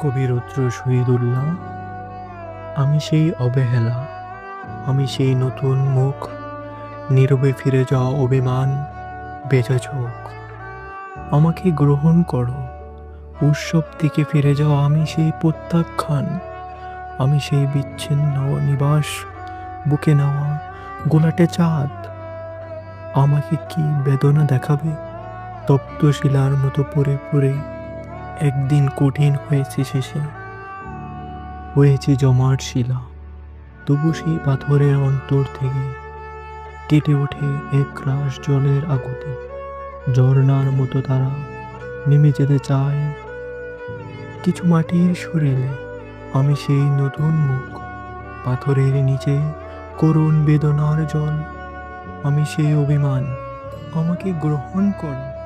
কবি রুদ্র শহীদুল্লাহ, আমি সেই অবহেলা, আমি সেই নতুন মুখ, নীরবে ফিরে যাওয়া অভিমান, বেজা চোখ। আমাকে গ্রহণ করো, উৎসব থেকে ফিরে যাওয়া আমি সেই প্রত্যাখ্যান, আমি সেই বিচ্ছিন্ন নিবাস, বুকে নেওয়া গোলাটে চাঁদ। আমাকে কি বেদনা দেখাবে তপ্ত শিলার মতো পড়ে পড়ে একদিন কঠিন হয়েছে শেষে। হয়েছে জমাট শিলা, তবু সেই পাথরের অন্তর থেকে কেটে ওঠে এক রাস জলের আগুতে। ঝর্ণার মতো তারা নেমে যেতে চায়। কিছু মাটির শরীরে আমি সেই নতুন মুখ, পাথরের নিচে করুণ বেদনার জল। আমি সেই অভিমান আমাকে গ্রহণ করো।